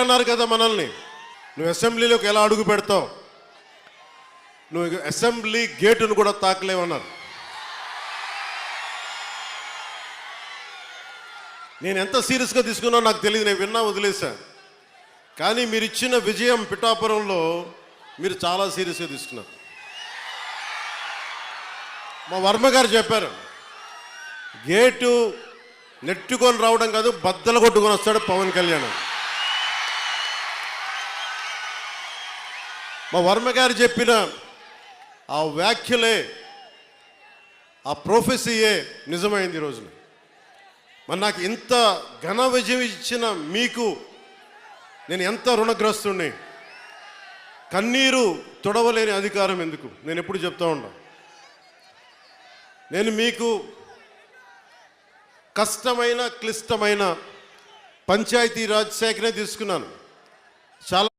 అన్నారు కదా మనల్ని. నువ్వు అసెంబ్లీలోకి ఎలా అడుగు పెడతావు? నువ్వు అసెంబ్లీ గేటును కూడా తాకలేవన్నారు. నేను ఎంత సీరియస్గా తీసుకున్నా నాకు తెలియదు నేను విన్నా వదిలేశాను కానీ మీరు ఇచ్చిన విజయం పిఠాపురంలో మీరు చాలా సీరియస్గా తీసుకున్నారు. మా వర్మ గారు చెప్పారు గేటు నెట్టుకొని రావడం కాదు బద్దలు కొట్టుకొని వస్తాడు పవన్ కళ్యాణ్. మా వర్మ గారు చెప్పిన ఆ వ్యాఖ్యలే ఆ ప్రొఫెసీయే నిజమైంది ఈ రోజున. మరి నాకు ఇంత ఘన విజయం ఇచ్చిన మీకు నేను ఎంత రుణగ్రస్తుణ్ణి? కన్నీరు తుడవలేని అధికారం ఎందుకు? నేను ఎప్పుడు చెప్తా ఉంటాను నేను మీకు కష్టమైన క్లిష్టమైన పంచాయతీ రాజ్ శాఖనే తీసుకున్నాను. చాలా